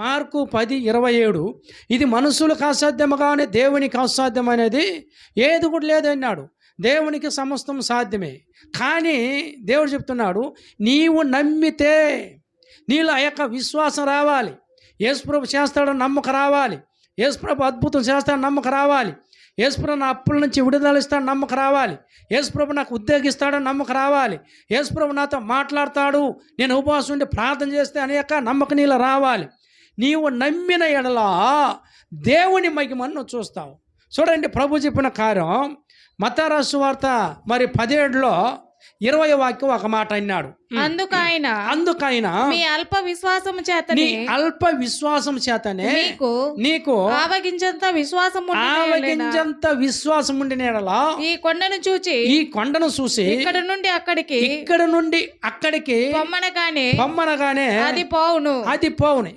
Mark పది ఇరవై ఏడు. ఇది మనుషులకు అసాధ్యము కానీ దేవునికి అసాధ్యం అనేది ఏది కూడా లేదన్నాడు దేవునికి సమస్తం సాధ్యమే. కానీ దేవుడు చెప్తున్నాడు నీవు నమ్మితే నీలో ఆ యొక్క విశ్వాసం రావాలి. యేసుప్రభు చేస్తాడని నమ్మకం రావాలి. యేసుప్రభు అద్భుతం చేస్తాడని నమ్మకం రావాలి. యేసుప్రభు నా అప్పుల నుంచి విడుదల నమ్మక నమ్మకం రావాలి. యేసుప్రభు నాకు ఉద్యోగిస్తాడని నమ్మకం రావాలి. యేసుప్రభు నాతో మాట్లాడతాడు. నేను ఉపవాసం ఉండి ప్రార్థన చేస్తే అనేక నమ్మకం నీళ్ళు రావాలి. నీవు నమ్మిన ఎడల దేవుని మహిమను చూస్తావు. చూడండి ప్రభు చెప్పిన కార్యం. మతారాసు వార్త మరి పదిహేడులో ఇరవై వాక్యం ఒక మాట అన్నాడు. అందుకు ఆయన అందుకైన మీ అల్ప విశ్వాసము నీ చేతనే అల్ప విశ్వాసం చేతనే మీకు నీకు ఆవగించంత విశ్వాసం ఆవగించంత విశ్వాసం ఉండిన ఎడల? ఈ కొండను చూచి ఈ కొండను చూసి ఇక్కడ నుండి అక్కడికి ఇక్కడ నుండి అక్కడికి పొమ్మనగానే పొమ్మనగానే అది పోవును. అది పోవును.